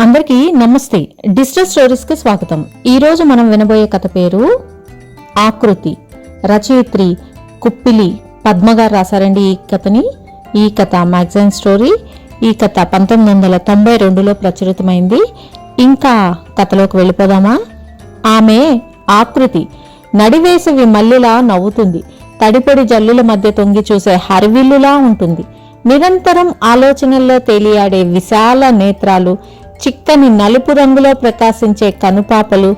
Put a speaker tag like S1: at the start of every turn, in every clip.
S1: అందరికీ నమస్తే. డిజిటల్ స్టోరీస్కి స్వాగతం. ఈ రోజు మనం వినబోయే కథ పేరు ఆకృతి. రచయిత్రి కుప్పిలి పద్మగారు రాశారండి ఈ కథని. ఈ కథ మ్యాగజైన్ స్టోరీ. ఈ కథ పంతొమ్మిది వందల తొంభై రెండులో ప్రచురితమైంది. ఇంకా కథలోకి వెళ్ళిపోదామా? ఆమె ఆకృతి. నడివేసవి మల్లిలా నవ్వుతుంది. తడిపడి జల్లుల మధ్య తొంగి చూసే హరివిల్లులా ఉంటుంది. నిరంతరం ఆలోచనల్లో తేలియాడే విశాల నేత్రాలు చిక్కని నలుపు రంగులో ప్రకాశించే కనుపాపలు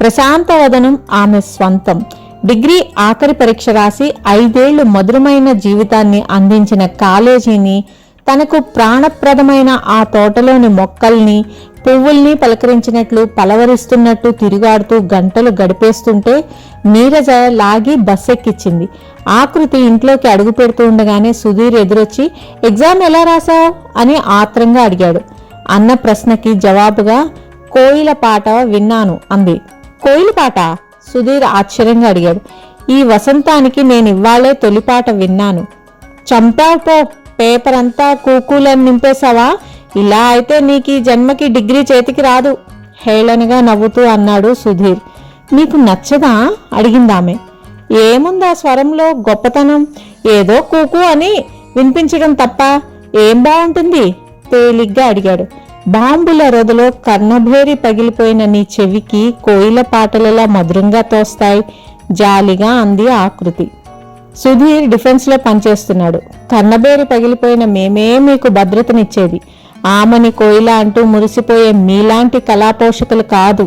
S1: ప్రశాంత వదనం ఆమె స్వంతం. డిగ్రీ ఆఖరి పరీక్ష రాసి ఐదేళ్ళు మధురమైన జీవితాన్ని అందించిన కాలేజీని తనకు ప్రాణప్రదమైన ఆ తోటలోని మొక్కల్ని పువ్వుల్ని పలకరించినట్లు పలవరిస్తున్నట్టు తిరుగాడుతూ గంటలు గడిపేస్తుంటే నీరజ లాగి బస్సెక్కిచ్చింది. ఆకృతి ఇంట్లోకి అడుగు పెడుతూ ఉండగానే సుధీర్ ఎదురొచ్చి ఎగ్జామ్ ఎలా రాసావు అని ఆత్రంగా అడిగాడు. అన్న ప్రశ్నకి జవాబుగా కోయిల పాట విన్నాను అంది. కోయిల పాట? సుధీర్ ఆశ్చర్యంగా అడిగాడు. ఈ వసంతానికి నేను ఇవాళే తొలిపాట విన్నాను. చంపావు పో పేపర్ అంతా కూకూలని నింపేశావా? ఇలా అయితే నీకు ఈ జన్మకి డిగ్రీ చేతికి రాదు హేళనగా నవ్వుతూ అన్నాడు సుధీర్. నీకు నచ్చదా? అడిగిందామె. ఏముందా స్వరంలో గొప్పతనం? ఏదో కూకు అని వినిపించడం తప్ప ఏం బాగుంటుంది? తేలిగ్గా అడిగాడు. బాంబుల రొదలో కర్ణభేరి పగిలిపోయిన నీ చెవికి కోయిల పాటలలా మధురంగా తోస్తాయి. జాలిగా అంది ఆకృతి. సుధీర్ డిఫెన్స్లో పనిచేస్తున్నాడు. కన్నబేరి పగిలిపోయిన మేమే మీకు భద్రతనిచ్చేది. ఆమని కోయిల అంటూ మురిసిపోయే మీలాంటి కళాపోషకులు కాదు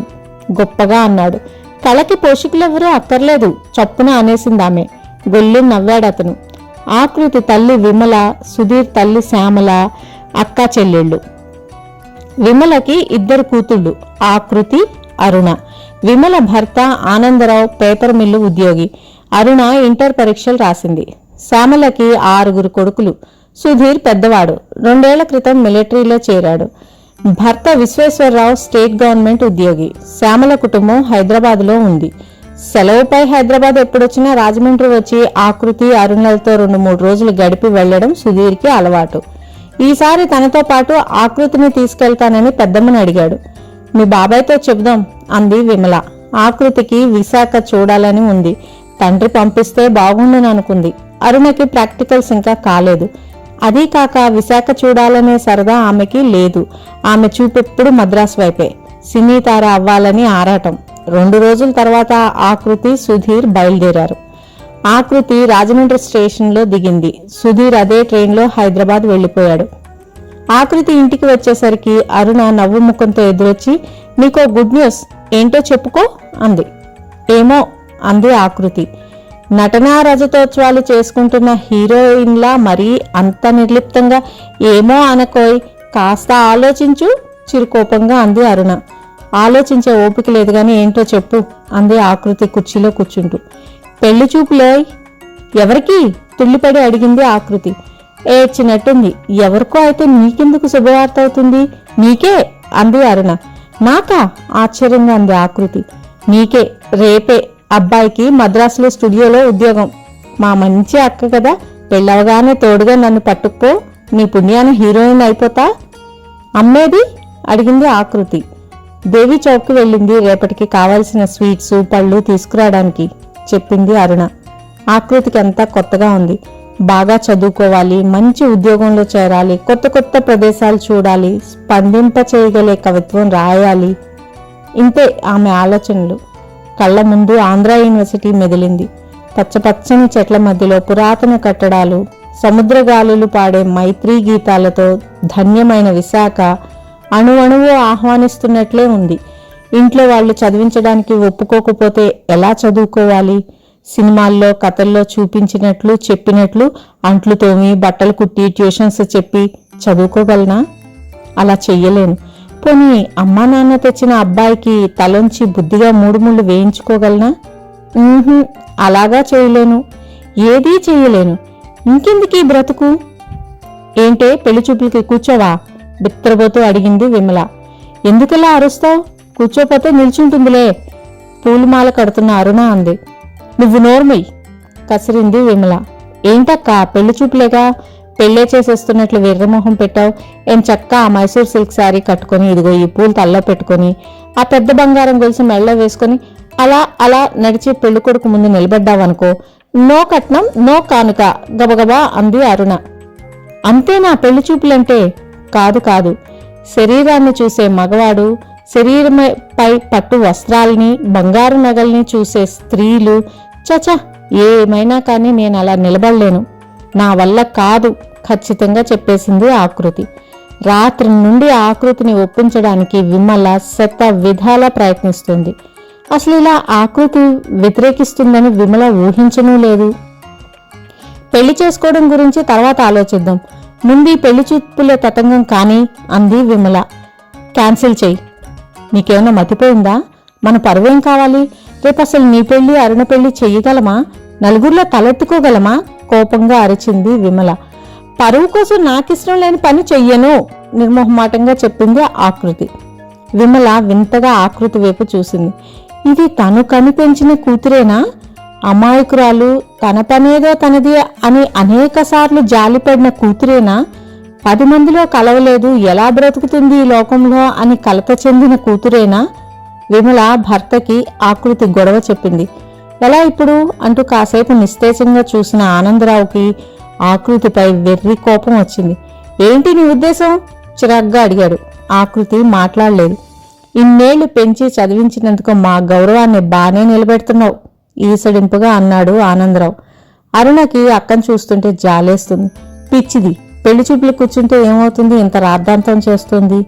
S1: గొప్పగా అన్నాడు. కళకి పోషకులెవరూ అక్కర్లేదు చప్పున అనేసిందామె గొల్లు నవ్వాడతను. ఆకృతి తల్లి విమల సుధీర్ తల్లి శ్యామల అక్క చెల్లెళ్ళు. విమలకి ఇద్దరు కూతుళ్ళు ఆకృతి అరుణ. విమల భర్త ఆనందరావు పేపర్ మిల్లు ఉద్యోగి. అరుణ ఇంటర్ పరీక్షలు రాసింది. శ్యామలకి ఆరుగురు కొడుకులు. సుధీర్ పెద్దవాడు. రెండేళ్ళ క్రితం మిలిటరీలో చేరాడు. భర్త విశ్వేశ్వరరావు స్టేట్ గవర్నమెంట్ ఉద్యోగి. శ్యామల కుటుంబం హైదరాబాద్లో ఉంది. సెలవుపై హైదరాబాద్ ఎప్పుడొచ్చినా రాజమండ్రి వచ్చి ఆకృతి అరుణలతో రెండు మూడు రోజులు గడిపి వెళ్ళడం సుధీర్కి అలవాటు. ఈసారి తనతో పాటు ఆకృతిని తీసుకెళ్తానని పెద్దమ్మని అడిగాడు. మీ బాబాయ్తో చెబుదాం అంది విమల. ఆకృతికి విశాఖ చూడాలని ఉంది. తండ్రి పంపిస్తే బాగుండుననుకుంది అరుణకి ప్రాక్టికల్స్ ఇంకా కాలేదు. అదీ కాక విశాఖ చూడాలనే సరదా ఆమెకి లేదు. ఆమె చూపెప్పుడు మద్రాసు వైపే. సినీ తార అవ్వాలని ఆరాటం. రెండు రోజుల తర్వాత ఆకృతి సుధీర్ బయలుదేరారు. ఆకృతి రాజమండ్రి స్టేషన్లో దిగింది. సుధీర్ అదే ట్రైన్లో హైదరాబాద్ వెళ్ళిపోయాడు. ఆకృతి ఇంటికి వచ్చేసరికి అరుణ నవ్వు ముఖంతో ఎదురొచ్చి నీకో గుడ్ న్యూస్. ఏంటో చెప్పుకో అంది. ఏమో అంది ఆకృతి. నటనా రజతోత్సవాలు చేసుకుంటున్న హీరోయిన్లా మరీ అంత నిర్లిప్తంగా ఏమో అనకోయ్ కాస్త ఆలోచించు చిరుకోపంగా అంది అరుణ. ఆలోచించే ఓపిక లేదు కానీ ఏంటో చెప్పు అంది ఆకృతి కుర్చీలో కూర్చుంటూ. పెళ్ళి చూపులే ఎవరికి? తుళ్ళిపడి అడిగింది ఆకృతి. ఏడ్చినట్టుంది. ఎవరికో అయితే నీకెందుకు శుభవార్త అవుతుంది? నీకే? అంది అరుణ. నాకా? ఆశ్చర్యంగా అంది ఆకృతి. నీకే. రేపే. అబ్బాయికి మద్రాసులో స్టూడియోలో ఉద్యోగం. మా మంచి అక్క కదా. పెళ్ళవగానే తోడుగా నన్ను పట్టుకుపో. నీ పుణ్యాన హీరోయిన్ అయిపోతా. అమ్మేది? అడిగింది ఆకృతి. దేవి చౌక్కి వెళ్ళింది. రేపటికి కావాల్సిన స్వీట్స్ పళ్ళు తీసుకురావడానికి. చెప్పింది అరుణ. ఆకృతికి అంతా కొత్తగా ఉంది. బాగా చదువుకోవాలి మంచి ఉద్యోగంలో చేరాలి కొత్త కొత్త ప్రదేశాలు చూడాలి స్పందింప చేయగలే కవిత్వం రాయాలి. ఇంతే ఆమె ఆలోచనలు. కళ్ళ ముందు ఆంధ్ర యూనివర్సిటీ మెదిలింది. పచ్చపచ్చని చెట్ల మధ్యలో పురాతన కట్టడాలు సముద్రగాలులు పాడే మైత్రీ గీతాలతో ధన్యమైన విశాఖ అణువణువు ఆహ్వానిస్తున్నట్లే ఉంది. ఇంట్లో వాళ్ళు చదివించడానికి ఒప్పుకోకపోతే ఎలా చదువుకోవాలి? సినిమాల్లో కథల్లో చూపించినట్లు చెప్పినట్లు అంట్లు తోమి బట్టలు కుట్టి ట్యూషన్స్ చెప్పి చదువుకోగలనా? అలా చెయ్యలేను. పోనీ అమ్మా నాన్న తెచ్చిన అబ్బాయికి తలొంచి బుద్ధిగా మూడు ముళ్ళు వేయించుకోగలనా? అలాగా చేయలేను. ఏదీ చేయలేను ఇంకెందుకు బ్రతుకు? ఏంటే పెళ్ళి చూపులకి కూర్చోవా? బిత్రబోతూ అడిగింది విమల. ఎందుకలా అరుస్తావు? కూర్చోపోతే నిల్చుంటుందిలే. పూలమాల కడుతున్న అరుణ అంది. నువ్వు నోర్మి కసిరింది విమల. ఏంటక్క పెళ్ళి చూపులేగా? పెళ్ళే చేసేస్తున్నట్లు వీర్రమోహం పెట్టావు. ఏం చక్క ఆ మైసూర్ సిల్క్ శారీ కట్టుకొని ఇదిగో ఈ పూలు తల్లో పెట్టుకొని ఆ పెద్ద బంగారం గొలుసు మెళ్ళ వేసుకొని అలా అలా నడిచి పెళ్ళి కొడుకు ముందు నిలబడ్డావనుకో. నో కట్నం నో కానుక గబగబా అంది అరుణ. అంతేనా పెళ్ళి చూపులంటే? కాదు కాదు. శరీరాన్ని చూసే మగవాడు శరీరంపై పట్టు వస్త్రాల్ని బంగారు నగల్ని చూసే స్త్రీలు చచ ఏమైనా కానీ నేను అలా నిలబడలేను. నా వల్ల కాదు ఖచ్చితంగా చెప్పేసింది ఆకృతి. రాత్రి నుండి ఆకృతిని ఒప్పించడానికి విమల శత విధాలా ప్రయత్నిస్తుంది. అసలు ఇలా ఆకృతి వ్యతిరేకిస్తుందని విమల ఊహించనూ లేదు. పెళ్ళి చేసుకోవడం గురించి తర్వాత ఆలోచిద్దాం. ముందు పెళ్ళి చూపుల తతంగం కానీ అంది విమల. క్యాన్సిల్ చేయి. నీకేమన్నా మతిపోయిందా? మన పరువేం కావాలి? రేపు అసలు నీ పెళ్ళి అరుణ పెళ్ళి చెయ్యగలమా? నలుగురిలో తలెత్తుకోగలమా? కోపంగా అరిచింది విమల. పరువు కోసం నాకిష్టం లేని పని చెయ్యను నిర్మోహమాటంగా చెప్పింది ఆకృతి. విమల వింతగా ఆకృతి వైపు చూసింది. ఇది తను కనిపెంచిన కూతురేనా? అమాయకురాలు తన పనేదో తనది అని అనేకసార్లు జాలిపడిన కూతురేనా? పది మందిలో కలవలేదు ఎలా బ్రతుకుతుంది ఈ లోకంలో అని కలత చెందిన కూతురేనా విమల భర్తకి ఆకృతి గొడవ చెప్పింది. ఎలా ఇప్పుడు? అంటూ కాసేపు నిస్తేజంగా చూసిన ఆనందరావుకి ఆకృతిపై వెర్రి కోపం వచ్చింది. ఏంటి నీ ఉద్దేశం? చిరాగ్గా అడిగాడు. ఆకృతి మాట్లాడలేదు. ఇన్నేళ్ళు పెంచి చదివించినందుకు మా గౌరవాన్ని బాగానే నిలబెడుతున్నావు ఈసడింపుగా అన్నాడు ఆనందరావు. అరుణకి అక్కను చూస్తుంటే జాలేస్తుంది. పిచ్చిది పెళ్ళి చూపులు కూర్చుంటే ఏమవుతుంది? ఇంత రాద్ధాంతం చేస్తుంది.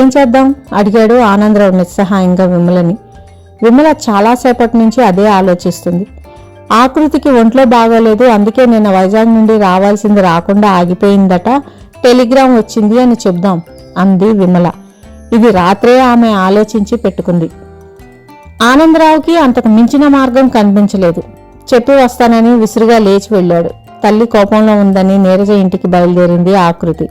S1: ఏం చేద్దాం? అడిగాడు ఆనందరావు నిస్సహాయంగా విమలని. విమల చాలాసేపటి నుంచి అదే ఆలోచిస్తుంది. ఆకృతికి ఒంట్లో బాగోలేదు అందుకే నిన్న వైజాగ్ నుండి రావాల్సింది రాకుండా ఆగిపోయిందట. టెలిగ్రామ్ వచ్చింది అని చెప్దాం అంది విమల. ఇది రాత్రే ఆమె ఆలోచించి పెట్టుకుంది. ఆనందరావుకి అంతకు మించిన మార్గం కనిపించలేదు. చెప్పి వస్తానని విసురుగా లేచి వెళ్ళాడు. తల్లి కోపంలో ఉందని నీరజ ఇంటికి బయలుదేరింది ఆకృతి.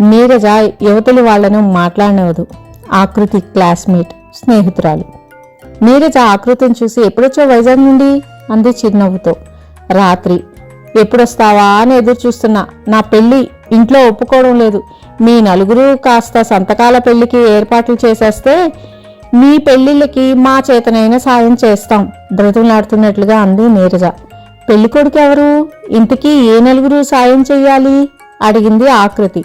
S1: నీరజ యువతులు వాళ్ళను మాట్లాడనివ్వదు. ఆకృతి క్లాస్మేట్ స్నేహితురాలు. నీరజ ఆకృతిని చూసి ఎప్పుడొచ్చో వైజాగ్ నుండి? అంది చిరునవ్వుతో. రాత్రి. ఎప్పుడొస్తావా? అని ఎదురు చూస్తున్నా నా పెళ్ళి ఇంట్లో ఒప్పుకోవడం లేదు. మీ నలుగురు కాస్త సంతకాల పెళ్ళికి ఏర్పాట్లు చేసేస్తే మీ పెళ్ళిళ్ళకి మా చేతనైన సాయం చేస్తాం. బ్రతులాడుతున్నట్లుగా అంది నీరజ. పెళ్ళికొడుకు ఎవరు? ఇంతకీ ఏ నలుగురు సాయం చెయ్యాలి? అడిగింది ఆకృతి.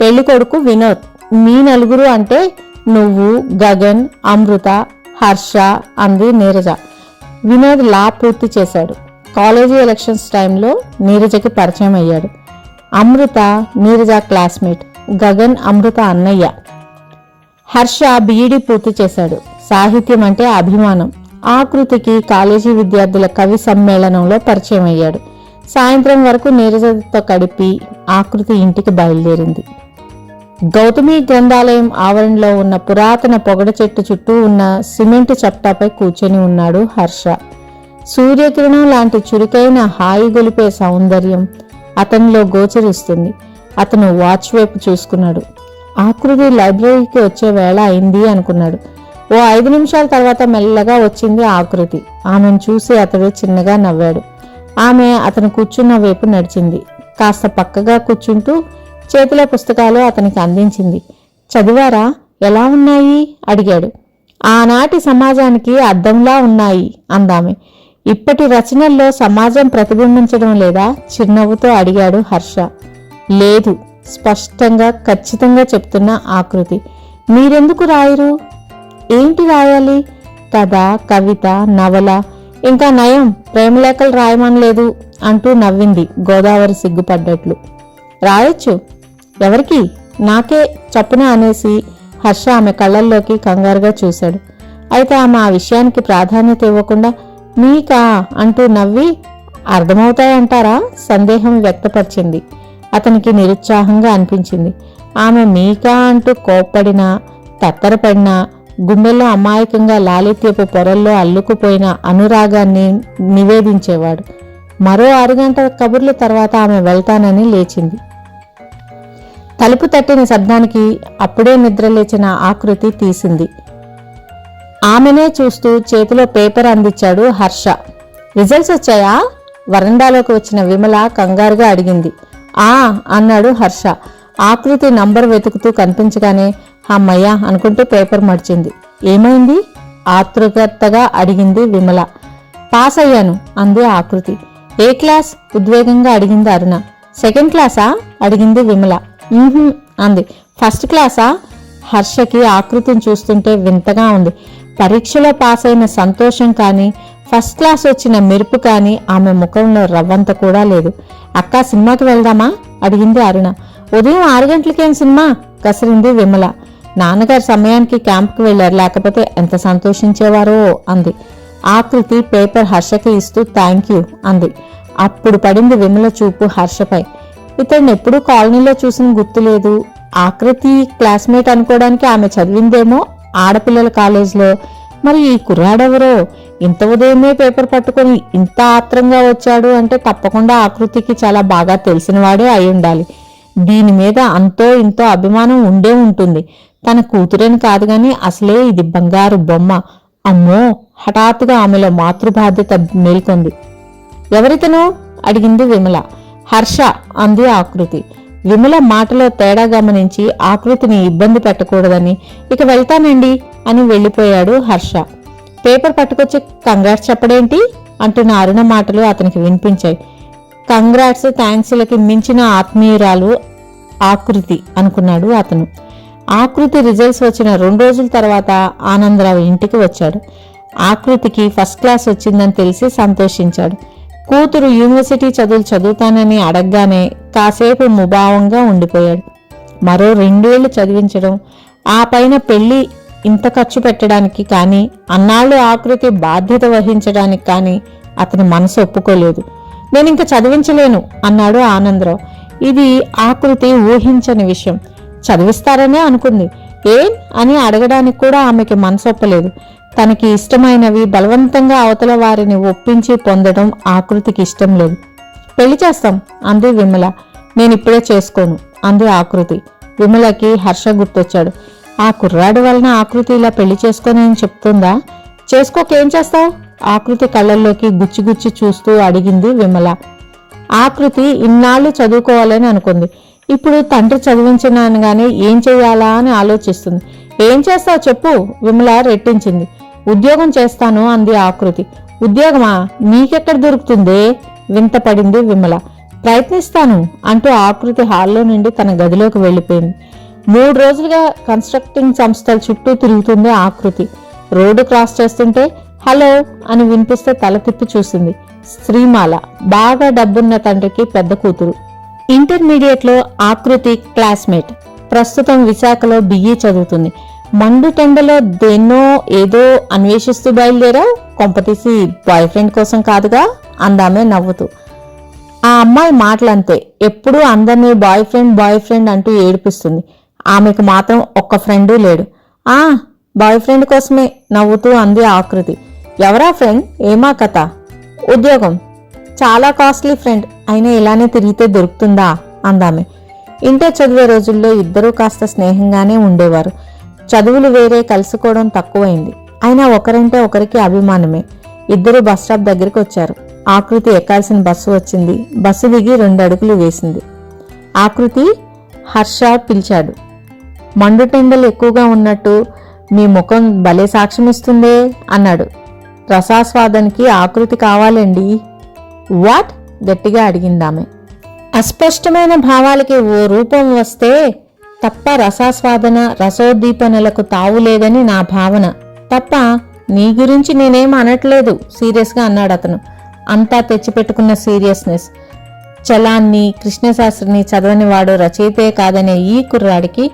S1: పెళ్ళికొడుకు వినోద్. మీ నలుగురు అంటే నువ్వు గగన్ అమృత హర్ష అంది నీరజ. వినోద్ లా పూర్తి చేశాడు. కాలేజీ ఎలక్షన్స్ టైంలో నీరజకి పరిచయం అయ్యాడు. అమృత నీరజ క్లాస్మేట్. గగన్ అమృత అన్నయ్య. హర్ష బీఈడీ పూర్తి చేశాడు. సాహిత్యం అంటే అభిమానం. ఆకృతికి కాలేజీ విద్యార్థుల కవి సమ్మేళనంలో పరిచయం అయ్యాడు సాయంత్రం వరకు నీరజతో గడిపి ఆకృతి ఇంటికి బయలుదేరింది. గౌతమి గ్రంథాలయం ఆవరణలో ఉన్న పురాతన పొగడ చెట్టు చుట్టూ ఉన్న సిమెంట్ చప్టాపై కూర్చొని ఉన్నాడు హర్ష. సూర్యకిరణం లాంటి చురుకైన హాయి గొలిపే సౌందర్యం అతనిలో గోచరిస్తుంది. అతను వాచ్ వైపు చూసుకున్నాడు. ఆకృతి లైబ్రరీకి వచ్చే వేళ అయింది అనుకున్నాడు. ఓ ఐదు నిమిషాల తర్వాత మెల్లగా వచ్చింది ఆకృతి. ఆమెను చూసి అతడు చిన్నగా నవ్వాడు. ఆమె అతను కూర్చున్న వైపు నడిచింది. కాస్త పక్కగా కూర్చుంటూ చేతిలో పుస్తకాలు అతనికి అందించింది. చదివారా? ఎలా ఉన్నాయి? అడిగాడు. ఆనాటి సమాజానికి అద్దంలా ఉన్నాయి అందామె. ఇప్పటి రచనల్లో సమాజం ప్రతిబింబించడం లేదా? చిరునవ్వుతో అడిగాడు హర్ష. లేదు స్పష్టంగా ఖచ్చితంగా చెప్తున్న ఆకృతి. మీరెందుకు రాయరు? ఏంటి రాయాలి? కథ కవిత నవల ఇంకా నయం ప్రేమలేఖలు రాయమనలేదు అంటూ నవ్వింది గోదావరి సిగ్గుపడ్డట్లు. రాయొచ్చు. ఎవరికి? నాకే చప్పున అనేసి హర్ష ఆమె కళ్ళల్లోకి కంగారుగా చూశాడు. అయితే ఆమె ఆ విషయానికి ప్రాధాన్యత ఇవ్వకుండా మీకా? అంటూ నవ్వి అర్థమవుతాయంటారా? సందేహం వ్యక్తపరిచింది. అతనికి నిరుత్సాహంగా అనిపించింది. ఆమె మీకా? అంటూ కోప్పడినా తత్తరపడినా గుండెల్లో అమాయకంగా లాలిత్యపు పొరల్లో అల్లుకుపోయిన అనురాగాన్ని నివేదించేవాడు. మరో అరగంట కబుర్ల తర్వాత ఆమె వెళ్తానని లేచింది. తలుపు తట్టిన శబ్దానికి అప్పుడే నిద్రలేచిన ఆకృతి తీసింది. ఆమెనే చూస్తూ చేతిలో పేపర్ అందించాడు హర్ష. రిజల్ట్స్ వచ్చాయా? వరండాలోకి వచ్చిన విమల కంగారుగా అడిగింది. ఆ అన్నాడు హర్ష. ఆకృతి నంబర్ వెతుకుతూ కనిపించగానే అమ్మయ్య అనుకుంటూ పేపర్ మడిచింది. ఏమైంది? ఆతృతగా అడిగింది విమల. పాస్ అయ్యాను అంది ఆకృతి. ఏ క్లాస్? ఉద్వేగంగా అడిగింది అరుణ. సెకండ్ క్లాసా? అడిగింది విమల. అంది. ఫస్ట్ క్లాసా? హర్షకి ఆకృతిని చూస్తుంటే వింతగా ఉంది. పరీక్షలో పాస్ అయిన సంతోషం కానీ ఫస్ట్ క్లాస్ వచ్చిన మెరుపు కానీ ఆమె ముఖంలో రవ్వంత కూడా లేదు. అక్క సినిమాకి వెళ్దామా? అడిగింది అరుణ. ఉదయం ఆరు గంటలకేం సినిమా? కసిరింది విమల. నాన్నగారు సమయానికి క్యాంప్కి వెళ్ళారు లేకపోతే ఎంత సంతోషించేవారో అంది. ఆకృతి పేపర్ హర్షకి ఇస్తూ థ్యాంక్ యూ అంది. అప్పుడు పడింది విమల చూపు హర్షపై. ఇతన్ని ఎప్పుడూ కాలనీలో చూసిన గుర్తులేదు ఆకృతి క్లాస్మేట్ అనుకోవడానికి ఆమె చదివిందేమో ఆడపిల్లల కాలేజీలో. మరి ఈ కుర్రాడెవరో? ఇంత ఉదయమే పేపర్ పట్టుకొని ఇంత ఆత్రంగా వచ్చాడు అంటే తప్పకుండా ఆకృతికి చాలా బాగా తెలిసినవాడే అయి ఉండాలి. దీని మీద అంతో ఇంతో అభిమానం ఉండే ఉంటుంది. తన కూతురని కాదు గాని అసలే ఇది బంగారు బొమ్మ. అమ్మో హఠాత్తుగా ఆమెలో మాతృబాధ్యత మేల్కొంది. ఎవరితను? అడిగింది విమల. హర్ష అంది ఆకృతి. విమల మాటలో తేడా గమనించి ఆకృతిని ఇబ్బంది పెట్టకూడదని ఇక వెళ్తానండి అని వెళ్ళిపోయాడు హర్ష. పేపర్ పట్టుకొచ్చి కంగ్రాట్స్ చెప్పడేంటి? అంటున్న అరుణ మాటలు అతనికి వినిపించాయి. కంగ్రాట్స్ థ్యాంక్స్లకి మించిన ఆత్మీయురాలు ఆకృతి అనుకున్నాడు అతను. ఆకృతి రిజల్ట్స్ వచ్చిన రెండు రోజుల తర్వాత ఆనందరావు ఇంటికి వచ్చాడు. ఆకృతికి ఫస్ట్ క్లాస్ వచ్చిందని తెలిసి సంతోషించాడు. కూతురు యూనివర్సిటీ చదువులు చదువుతానని అడగగానే కాసేపు ముభావంగా ఉండిపోయాడు. మరో రెండేళ్ళు చదివించడం ఆ పైన పెళ్ళి ఇంత ఖర్చు పెట్టడానికి కానీ అన్నాళ్ళు ఆకృతి బాధ్యత వహించడానికి కానీ అతని మనసు ఒప్పుకోలేదు. నేను ఇంకా చదివించలేను అన్నాడు ఆనందరావు. ఇది ఆకృతి ఊహించని విషయం. చదివిస్తారనే అనుకుంది. ఏం? అని అడగడానికి కూడా ఆమెకి మనసొప్పలేదు. తనకి ఇష్టమైనవి బలవంతంగా అవతల వారిని ఒప్పించి పొందడం ఆకృతికి ఇష్టం లేదు. పెళ్ళి చేస్తాం అంది విమల. నేను ఇప్పుడే చేసుకోను అంది ఆకృతి. విమలకి హర్ష గుర్తొచ్చాడు. ఆ కుర్రాడు వలన ఆకృతి ఇలా పెళ్ళి చేసుకొని చెప్తుందా? చేసుకోకేం చేస్తావు? ఆకృతి కళ్ళల్లోకి గుచ్చి గుచ్చి చూస్తూ అడిగింది విమల. ఆకృతి ఇన్నాళ్ళు చదువుకోవాలని అనుకుంది. ఇప్పుడు తండ్రి చదివించినానుగానే ఏం చేయాలా అని ఆలోచిస్తుంది. ఏం చేస్తావు చెప్పు విమల రెట్టించింది. ఉద్యోగం చేస్తాను అంది ఆకృతి. ఉద్యోగమా? నీకెక్కడ దొరుకుతుందే? వింతపడింది విమల. ప్రయత్నిస్తాను అంటూ ఆకృతి హాల్లో నుండి తన గదిలోకి వెళ్ళిపోయింది. మూడు రోజులుగా కన్స్ట్రక్టింగ్ సంస్థల చుట్టూ తిరుగుతుంది ఆకృతి. రోడ్డు క్రాస్ చేస్తుంటే హలో అని వినిపిస్తే తల తిప్పి చూసింది. శ్రీమాల. బాగా డబ్బున్న తండ్రికి పెద్ద కూతురు. ఇంటర్మీడియట్లో ఆకృతి క్లాస్మేట్. ప్రస్తుతం విశాఖలో బిఈ చదువుతుంది. మండు టెండలో దేన్నో ఏదో అన్వేషిస్తూ బయలుదేరా కొంపతీసి బాయ్ ఫ్రెండ్ కోసం కాదుగా అందామే నవ్వుతూ. ఆ అమ్మాయి మాటలంతే ఎప్పుడూ అందరినీ బాయ్ ఫ్రెండ్ బాయ్ ఫ్రెండ్ అంటూ ఏడిపిస్తుంది. ఆమెకు మాత్రం ఒక్క ఫ్రెండు లేడు. ఆ బాయ్ ఫ్రెండ్ కోసమే నవ్వుతూ అంది ఆకృతి. ఎవరా ఫ్రెండ్? ఏమా కథ? ఉద్యోగం. చాలా కాస్ట్లీ ఫ్రెండ్. అయినా ఇలానే తిరిగితే దొరుకుతుందా? అందామె. ఇంటర్ చదివే రోజుల్లో ఇద్దరూ కాస్త స్నేహంగానే ఉండేవారు. చదువులు వేరే కలుసుకోవడం తక్కువైంది. అయినా ఒకరంటే ఒకరికి అభిమానమే. ఇద్దరు బస్ స్టాప్ దగ్గరికి వచ్చారు. ఆకృతి ఎక్కాల్సిన బస్సు వచ్చింది. బస్సు దిగి రెండు అడుగులు వేసింది. ఆకృతి హర్ష పిలిచాడు. మండుటెండలు ఎక్కువగా ఉన్నట్టు మీ ముఖం భలే సాక్ష్యమిస్తుందే అన్నాడు. రసాస్వాదనకి ఆకృతి కావాలండి. వాట్? గట్టిగా అడిగిందామె. అస్పష్టమైన భావాలకి ఓ రూపం వస్తే తప్ప రసాస్వాదన రసోద్దీపనలకు తావు లేదని నా భావన. తప్ప నీ గురించి నేనేం అనట్లేదు సీరియస్గా అన్నాడు అతను అంతా తెచ్చిపెట్టుకున్న సీరియస్నెస్. చలాన్ని కృష్ణశాస్త్రిని చదవని వాడు రచయితే కాదనే ఈ కుర్రాడికి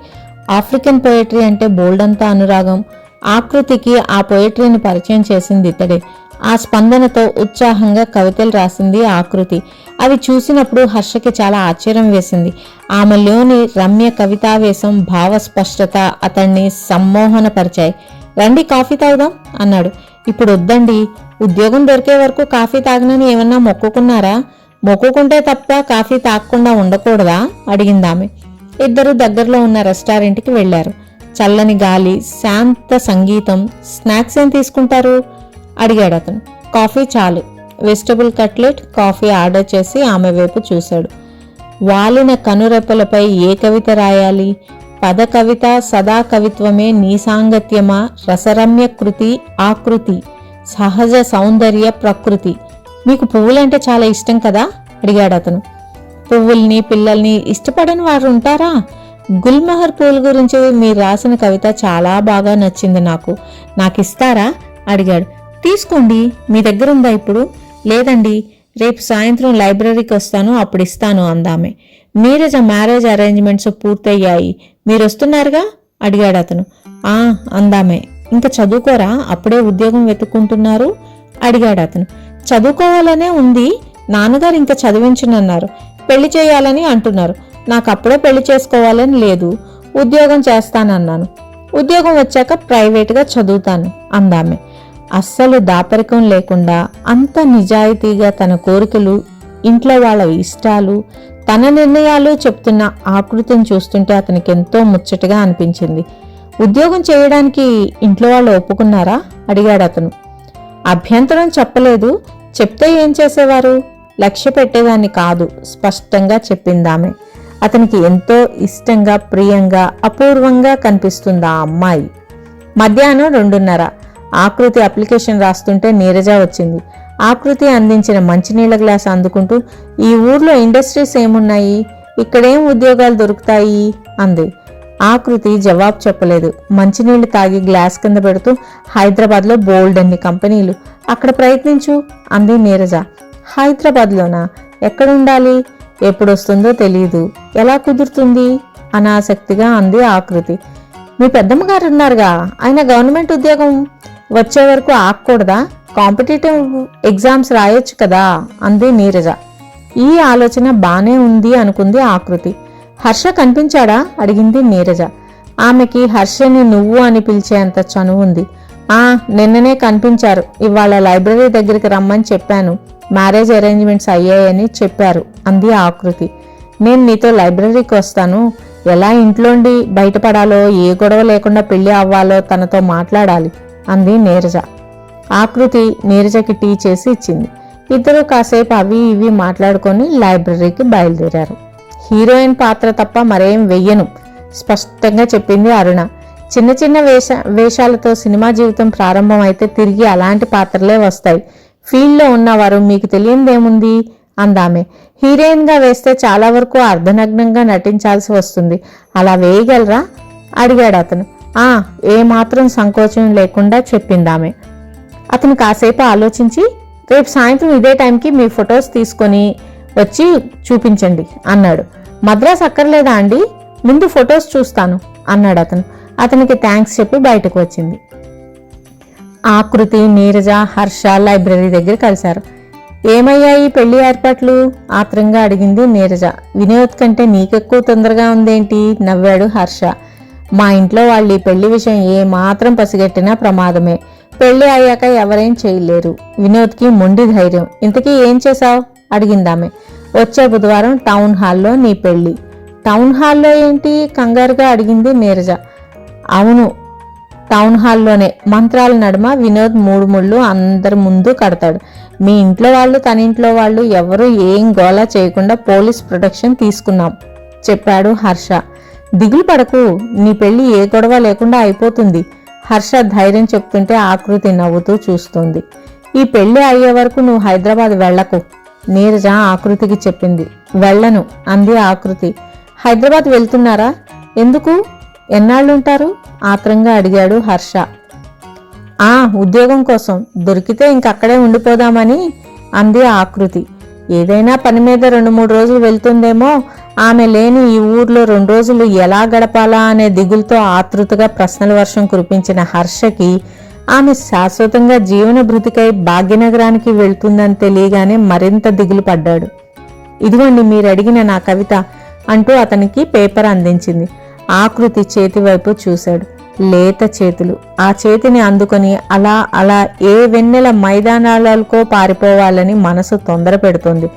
S1: ఆఫ్రికన్ పోయట్రీ అంటే బోల్డంతా అనురాగం. ఆకృతికి ఆ పోయట్రీని పరిచయం చేసింది ఇతడే. ఆ స్పందనతో ఉత్సాహంగా కవితలు రాసింది ఆకృతి. అవి చూసినప్పుడు హర్షకి చాలా ఆశ్చర్యం వేసింది. ఆమెలోని రమ్య కవితావేశం భావస్పష్టత అతన్ని సమ్మోహనపరిచాయి. రండి కాఫీ తాగుదాం అన్నాడు. ఇప్పుడు వద్దండి. ఉద్యోగం దొరికే వరకు కాఫీ తాగనని ఏమన్నా మొక్కుకున్నారా? మొక్కుకుంటే తప్ప కాఫీ తాగకుండా ఉండకూడదా? అడిగిందామె ఇద్దరు దగ్గరలో ఉన్న రెస్టారెంట్కి వెళ్ళారు చల్లని గాలి శాంత సంగీతం స్నాక్స్ ఏం తీసుకుంటారు? అడిగాడు అతను. కాఫీ చాలు. వెజిటబుల్ కట్లెట్ కాఫీ ఆర్డర్ చేసి ఆమె వైపు చూశాడు. వాలిన కనురెప్పలపై ఏ కవిత రాయాలి? పద కవిత సదా కవిత్వమే నీ సాంగత్యమా రసరమ్య కృతి ఆకృతి సహజ సౌందర్య ప్రకృతి. మీకు పువ్వులంటే చాలా ఇష్టం కదా? అడిగాడు అతను. పువ్వుల్ని పిల్లల్ని ఇష్టపడని వారు ఉంటారా? గుల్మహర్ పూల గురించి మీరు రాసిన కవిత చాలా బాగా నచ్చింది నాకు. నాకు ఇస్తారా? అడిగాడు. తీసుకోండి మీ దగ్గర ఉందా ఇప్పుడు? లేదండి రేపు సాయంత్రం లైబ్రరీకి వస్తాను అప్పుడు ఇస్తాను అందామె. నీరజ మ్యారేజ్ అరేంజ్మెంట్స్ పూర్తయ్యాయి. మీరు వస్తున్నారుగా? అడిగాడు అతను. ఆ అందామే. ఇంకా చదువుకోరా? అప్పుడే ఉద్యోగం వెతుక్కుంటున్నారు? అడిగాడు అతను. చదువుకోవాలనే ఉంది. నాన్నగారు ఇంకా చదివించనన్నారు. పెళ్ళి చేయాలని అంటున్నారు. నాకు అప్పుడే పెళ్ళి చేసుకోవాలని లేదు. ఉద్యోగం చేస్తానన్నాను. ఉద్యోగం వచ్చాక ప్రైవేట్గా చదువుతాను అందామే. అస్సలు దాపరికం లేకుండా అంత నిజాయితీగా తన కోరికలు ఇంట్లో వాళ్ళ ఇష్టాలు తన నిర్ణయాలు చెప్తున్న ఆకృతిని చూస్తుంటే అతనికి ఎంతో ముచ్చటగా అనిపించింది. ఉద్యోగం చేయడానికి ఇంట్లో వాళ్ళు ఒప్పుకున్నారా? అడిగాడు అతను. అభ్యంతరం చెప్పలేదు. చెప్తే ఏం చేసేవారు? లక్ష్య పెట్టేదాన్ని కాదు స్పష్టంగా చెప్పిందామె అతనికి ఎంతో ఇష్టంగా ప్రియంగా అపూర్వంగా కనిపిస్తుంది ఆ అమ్మాయి. మధ్యాహ్నం రెండున్నర. ఆకృతి అప్లికేషన్ రాస్తుంటే నీరజ వచ్చింది. ఆకృతి అందించిన మంచినీళ్ళ గ్లాస్ అందుకుంటూ ఈ ఊర్లో ఇండస్ట్రీస్ ఏమున్నాయి? ఇక్కడేం ఉద్యోగాలు దొరుకుతాయి? అంది. ఆకృతి జవాబు చెప్పలేదు. మంచినీళ్ళు తాగి గ్లాస్ కింద పెడుతూ హైదరాబాద్లో బోల్డ్ అన్ని కంపెనీలు. అక్కడ ప్రయత్నించు అంది నీరజ. హైదరాబాద్లోనా? ఎక్కడుండాలి? ఎప్పుడొస్తుందో తెలియదు ఎలా కుదురుతుంది? అనాసక్తిగా అంది ఆకృతి. మీ పెద్దమ్మగారు ఉన్నారుగా. ఆయన గవర్నమెంట్ ఉద్యోగం. వచ్చే వరకు ఆగకూడదా కాంపిటేటివ్ ఎగ్జామ్స్ రాయొచ్చు కదా అంది నీరజ. ఈ ఆలోచన బానే ఉంది అనుకుంది ఆకృతి. హర్ష కనిపించాడా? అడిగింది నీరజ. ఆమెకి హర్షని నువ్వు అని పిలిచేంత చనువు ఉంది. ఆ నిన్ననే కనిపించారు. ఇవాళ లైబ్రరీ దగ్గరికి రమ్మని చెప్పాను. మ్యారేజ్ అరేంజ్మెంట్స్ అయ్యాయని చెప్పారు అంది ఆకృతి. నేను నీతో లైబ్రరీకి వస్తాను. ఎలా ఇంట్లోండి బయటపడాలో ఏ గొడవ లేకుండా పెళ్ళి అవ్వాలో తనతో మాట్లాడాలి. అంది నీరజ. ఆకృతి నీరజకి టీ చేసి ఇచ్చింది. ఇద్దరు కాసేపు అవి ఇవి మాట్లాడుకొని లైబ్రరీకి బయలుదేరారు. హీరోయిన్ పాత్ర తప్ప మరేం వెయ్యను స్పష్టంగా చెప్పింది అరుణ. చిన్న చిన్న వేష వేషాలతో సినిమా జీవితం ప్రారంభమైతే తిరిగి అలాంటి పాత్రలే వస్తాయి. ఫీల్డ్లో ఉన్నవారు మీకు తెలియనిదేముంది అందామె. హీరోయిన్గా వేస్తే చాలా వరకు అర్ధనగ్నంగా నటించాల్సి వస్తుంది. అలా వేయగలరా? అడిగాడు అతను. ఆ ఏమాత్రం సంకోచం లేకుండా చెప్పిందామె అతను కాసేపు ఆలోచించి రేపు సాయంత్రం ఇదే టైంకి మీ ఫొటోస్ తీసుకొని వచ్చి చూపించండి అన్నాడు. మద్రాస్ అక్కర్లేదా అండి? ముందు ఫొటోస్ చూస్తాను అన్నాడు అతను. అతనికి థ్యాంక్స్ చెప్పి బయటకు వచ్చింది. ఆకృతి నీరజ హర్ష లైబ్రరీ దగ్గర కలిశారు. ఏమయ్యాయి పెళ్ళి ఏర్పాట్లు? ఆత్రంగా అడిగింది నీరజ. వినోద్ కంటే నీకెక్కువ తొందరగా ఉందేంటి? నవ్వాడు హర్ష. మా ఇంట్లో వాళ్ళు ఈ పెళ్ళి విషయం ఏ మాత్రం పసిగట్టినా ప్రమాదమే. పెళ్ళి అయ్యాక ఎవరేం చేయలేరు. వినోద్కి మొండి ధైర్యం. ఇంతకీ ఏం చేశావు? అడిగిందామె. వచ్చే బుధవారం టౌన్ హాల్లో నీ పెళ్ళి టౌన్ హాల్లో ఏంటి? కంగారుగా అడిగింది నీరజ. అవును టౌన్ హాల్లోనే. మంత్రాల నడుమ వినోద్ మూడు ముళ్ళు అందరి ముందు కడతాడు. మీ ఇంట్లో వాళ్ళు తన ఇంట్లో వాళ్ళు ఎవరు ఏం గోలా చేయకుండా పోలీస్ ప్రొటెక్షన్ తీసుకున్నాం చెప్పాడు హర్ష. దిగులు పడకు. నీ పెళ్ళి ఏ గొడవ లేకుండా అయిపోతుంది. హర్ష ధైర్యం చెప్తుంటే ఆకృతి నవ్వుతూ చూస్తుంది. ఈ పెళ్ళి అయ్యే వరకు నువ్వు హైదరాబాద్ వెళ్ళకు నీరజ ఆకృతికి చెప్పింది. వెళ్ళను అంది ఆకృతి. హైదరాబాద్ వెళ్తున్నారా? ఎందుకు? ఎన్నాళ్ళుంటారు? ఆత్రంగా అడిగాడు హర్ష. ఆ ఉద్యోగం కోసం. దొరికితే ఇంకక్కడే ఉండిపోదామని అంది ఆకృతి. ఏదైనా పని మీద రెండు మూడు రోజులు వెళ్తుందేమో ఆమె లేని ఈ ఊర్లో రెండు రోజులు ఎలా గడపాలా అనే దిగులతో ఆతృతగా ప్రశ్నల వర్షం కురిపించిన హర్షకి ఆమె శాశ్వతంగా జీవన భృతికై భాగ్యనగరానికి వెళ్తుందని తెలియగానే మరింత దిగులు పడ్డాడు. ఇదిగోండి మీరు అడిగిన నా కవిత అంటూ అతనికి పేపర్ అందించింది. ఆకృతి చేతి వైపు చూశాడు. లేత చేతులు. ఆ చేతిని అందుకొని అలా అలా ఏ వెన్నెల మైదానాలకో పారిపోవాలని మనసు తొందర పెడుతుంది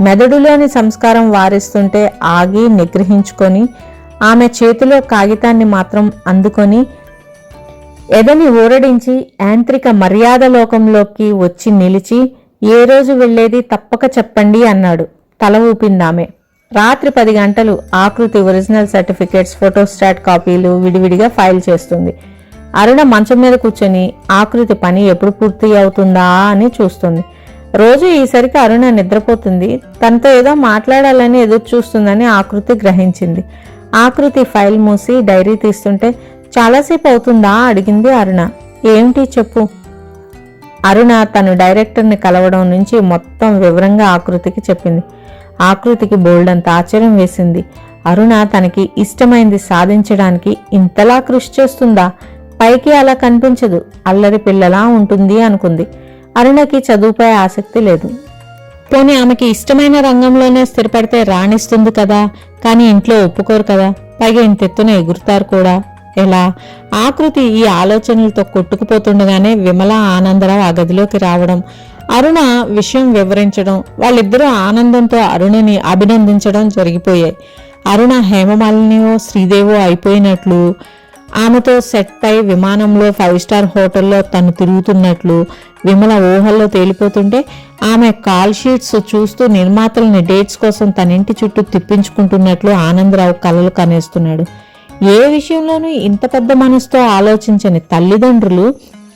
S1: మెదడులోని సంస్కారం వారిస్తుంటే ఆగి నిగ్రహించుకొని ఆమె చేతిలో కాగితాన్ని మాత్రం అందుకొని ఎదని ఊరడించి యాంత్రిక మర్యాద లోకంలోకి వచ్చి నిలిచి ఏ రోజు వెళ్ళేది తప్పక చెప్పండి అన్నాడు. తల ఊపిందామె. రాత్రి పది గంటలు ఆకృతి ఒరిజినల్ సర్టిఫికేట్స్ ఫోటోస్టాట్ కాపీలు విడివిడిగా ఫైల్ చేస్తుంది. అరుణ మంచం మీద కూర్చొని ఆకృతి పని ఎప్పుడు పూర్తి అవుతుందా అని చూస్తుంది. రోజు ఈసరికి అరుణ నిద్రపోతుంది. తనతో ఏదో మాట్లాడాలని ఎదురు చూస్తుందని ఆకృతి గ్రహించింది. ఆకృతి ఫైల్ మూసి డైరీ తీస్తుంటే చాలాసేపు అవుతుందా? అడిగింది అరుణ. ఏమిటి చెప్పు. అరుణ తను డైరెక్టర్ని కలవడం నుంచి మొత్తం వివరంగా ఆకృతికి చెప్పింది. ఆకృతికి బోల్డంత ఆశ్చర్యం వేసింది. అరుణ తనకి ఇష్టమైంది సాధించడానికి ఇంతలా కృషి చేస్తుందా? పైకి అలా కనిపించదు. అల్లరి పిల్లలా ఉంటుంది అనుకుంది. అరుణకి చదువుపై ఆసక్తి లేదు. పోనీ ఆమెకి ఇష్టమైన రంగంలోనే స్థిరపడితే రాణిస్తుంది కదా? కానీ ఇంట్లో ఒప్పుకోరు కదా? పైగా ఇంతెత్తున ఎగురుతారు కూడా. ఎలా? ఆకృతి ఈ ఆలోచనలతో కొట్టుకుపోతుండగానే విమల ఆనందరావు ఆ గదిలోకి రావడం అరుణ విషయం వివరించడం వాళ్ళిద్దరూ ఆనందంతో అరుణని అభినందించడం జరిగిపోయాయి. అరుణ హేమమాలినియో శ్రీదేవో అయిపోయినట్లు ఆమెతో సెట్ అయి విమానంలో ఫైవ్ స్టార్ హోటల్లో తను తిరుగుతున్నట్లు విమల ఊహల్లో తేలిపోతుంటే ఆమె కాల్ షీట్స్ చూస్తూ నిర్మాతలని డేట్స్ కోసం తన ఇంటి చుట్టూ తిప్పించుకుంటున్నట్లు ఆనందరావు కలలు కనేస్తున్నాడు. ఏ విషయంలోనూ ఇంత పెద్ద మనసుతో ఆలోచించని తల్లిదండ్రులు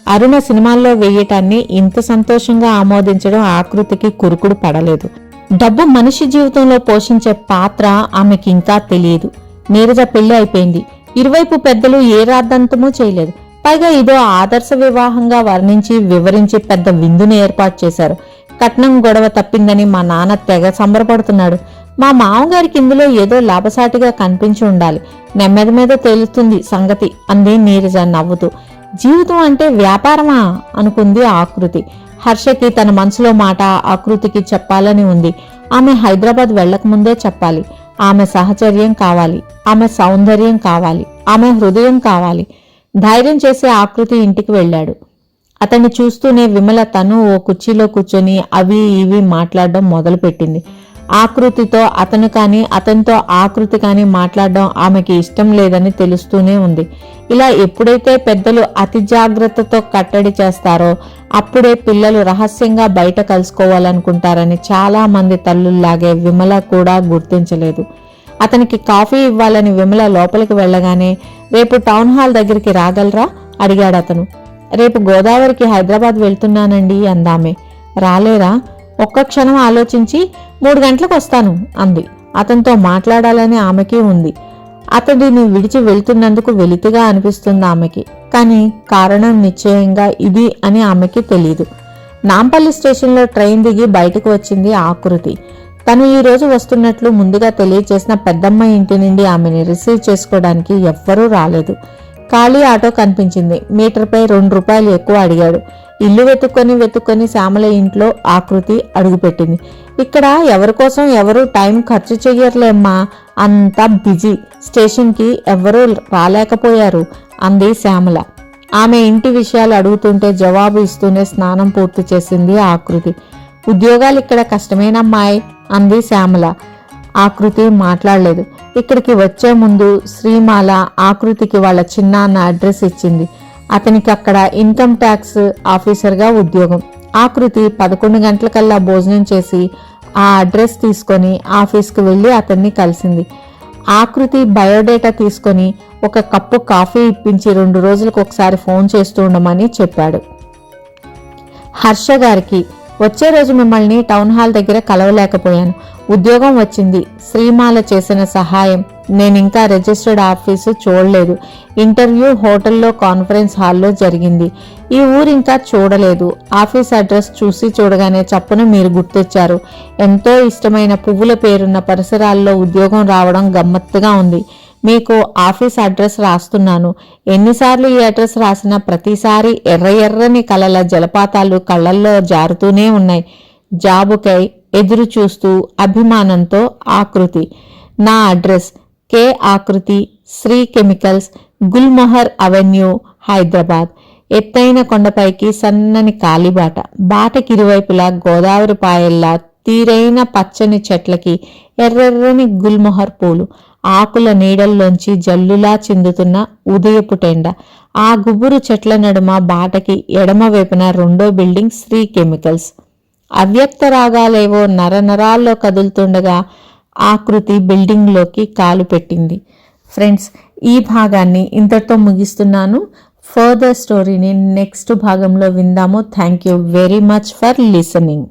S1: అరుణ సినిమాల్లో వేయటాన్ని ఇంత సంతోషంగా ఆమోదించడం ఆకృతికి కురుకుడు పడలేదు. డబ్బు మనిషి జీవితంలో పోషించే పాత్ర ఆమెకి ఇంకా తెలియదు. నీరజ పెళ్ళి అయిపోయింది. ఇరువైపు పెద్దలు ఏ రాద్దంతమూ చేయలేదు. పైగా ఇదో ఆదర్శ వివాహంగా వర్ణించి వివరించి పెద్ద విందుని ఏర్పాటు చేశారు. కట్నం గొడవ తప్పిందని మా నాన్న తెగ సంబరపడుతున్నాడు. మా మామగారికి ఇందులో ఏదో లాభసాటిగా కనిపించి ఉండాలి. నెమ్మది మీద తేలుతుంది సంగతి అంది నీరజ నవ్వుతూ. జీవితం అంటే వ్యాపారమా? అనుకుంది ఆకృతి. హర్షకి తన మనసులో మాట ఆకృతికి చెప్పాలని ఉంది. ఆమె హైదరాబాద్ వెళ్ళకముందే చెప్పాలి. ఆమె సహచర్యం కావాలి ఆమె సౌందర్యం కావాలి ఆమె హృదయం కావాలి. ధైర్యం చేసే ఆకృతి ఇంటికి వెళ్ళాడు. అతన్ని చూస్తూనే విమల తను ఓ కుర్చీలో కూర్చొని అవి ఇవి మాట్లాడడం మొదలుపెట్టింది. ఆకృతితో అతను కానీ అతనితో ఆకృతి కానీ మాట్లాడడం ఆమెకి ఇష్టం లేదని తెలుస్తూనే ఉంది. ఇలా ఎప్పుడైతే పెద్దలు అతి జాగ్రత్తతో కట్టడి చేస్తారో అప్పుడే పిల్లలు రహస్యంగా బయట కలుసుకోవాలనుకుంటారని చాలా మంది తల్లుల్లాగే విమల కూడా గుర్తించలేదు. అతనికి కాఫీ ఇవ్వాలని విమల లోపలికి వెళ్ళగానే రేపు టౌన్ హాల్ దగ్గరికి రాగలరా? అడిగాడు అతను రేపు గోదావరికి హైదరాబాద్ వెళ్తున్నానండి అందామే. రాలేరా? ఒక్క క్షణం ఆలోచించి మూడు గంటలకు వస్తాను అంది. అతనితో మాట్లాడాలని ఆమెకి ఉంది. అతడిని విడిచి వెళ్తున్నందుకు వెలితిగా అనిపిస్తుంది ఆమెకి. కానీ కారణం నిశ్చయంగా ఇది అని ఆమెకి తెలియదు నాంపల్లి స్టేషన్లో ట్రైన్ దిగి బయటకు వచ్చింది ఆకృతి. తను ఈ రోజు వస్తున్నట్లు ముందుగా తెలియచేసిన పెద్దమ్మ ఇంటి నుండి ఆమెని రిసీవ్ చేసుకోవడానికి ఎవ్వరూ రాలేదు. ఖాళీ ఆటో కనిపించింది. మీటర్పై రెండు రూపాయలు ఎక్కువ అడిగాడు. ఇల్లు వెతుక్కొని వెతుక్కొని శ్యామల ఇంట్లో ఆకృతి అడుగుపెట్టింది. ఇక్కడ ఎవరి కోసం ఎవరు టైం ఖర్చు చెయ్యర్లేమ్మా అంతా బిజీ. స్టేషన్కి ఎవరూ రాలేకపోయారు అంది శ్యామల. ఆమె ఇంటి విషయాలు అడుగుతుంటే జవాబు ఇస్తూనే స్నానం పూర్తి చేసింది ఆకృతి. ఉద్యోగాలు ఇక్కడ కష్టమేనమ్మాయి అంది శ్యామల. ఆకృతి మాట్లాడలేదు. ఇక్కడికి వచ్చే ముందు శ్రీమాల ఆకృతికి వాళ్ళ చిన్నాన్న అడ్రస్ ఇచ్చింది. అతనికి అక్కడ ఇన్కమ్ ట్యాక్స్ ఆఫీసర్గా ఉద్యోగం. ఆకృతి పదకొండు గంటలకల్లా భోజనం చేసి ఆ అడ్రస్ తీసుకొని ఆఫీస్కి వెళ్ళి అతన్ని కలిసింది. ఆకృతి బయోడేటా తీసుకొని ఒక కప్పు కాఫీ ఇప్పించి రెండు రోజులకు ఒకసారి ఫోన్ చేస్తూ ఉండమని చెప్పాడు. హర్ష గారికి వచ్చే రోజు మిమ్మల్ని టౌన్ హాల్ దగ్గర కలవలేకపోయాను. ఉద్యోగం వచ్చింది. శ్రీమాల చేసిన సహాయం. నేను ఇంకా రిజిస్టర్డ్ ఆఫీసు చూడలేదు. ఇంటర్వ్యూ హోటల్లో కాన్ఫరెన్స్ హాల్లో జరిగింది. ఈ ఊరు ఇంకా చూడలేదు. ఆఫీస్ అడ్రస్ చూసి చూడగానే చప్పున మీరు గుర్తొచ్చారు. ఎంతో ఇష్టమైన పువ్వుల పేరున్న పరిసరాల్లో ఉద్యోగం రావడం గమ్మత్తుగా ఉంది. మీకు ఆఫీస్ అడ్రస్ రాస్తున్నాను. ఎన్నిసార్లు ఈ అడ్రస్ రాసినా ప్రతిసారి ఎర్ర ఎర్రని కలల జలపాతాలు కళ్ళల్లో జారుతూనే ఉన్నాయి. జాబుకై ఎదురు చూస్తూ అభిమానంతో ఆకృతి. నా అడ్రస్ కే ఆకృతి శ్రీ కెమికల్స్ గుల్మొహర్ అవెన్యూ హైదరాబాద్. ఎత్తైన కొండపైకి సన్నని కాలిబాట. బాటకి ఇరువైపులా గోదావరి పాయల్లా తీరైన పచ్చని చెట్లకి ఎర్రెర్రని గుల్మొహర్ పూలు. ఆకుల నీడల్లోంచి జల్లులా చిందుతున్న ఉదయపు టెండ. ఆ గుబురు చెట్ల నడుమ బాటకి ఎడమవైపున రెండో బిల్డింగ్ శ్రీ కెమికల్స్. అవ్యక్త రాగాలేవో నరనరాల్లో కదులుతుండగా ఆకృతి బిల్డింగ్లోకి కాలు పెట్టింది. ఫ్రెండ్స్ ఈ భాగాన్ని ఇంతటితో ముగిస్తున్నాను. ఫర్దర్ స్టోరీని నెక్స్ట్ భాగంలో విందాము. Thank you very much for listening.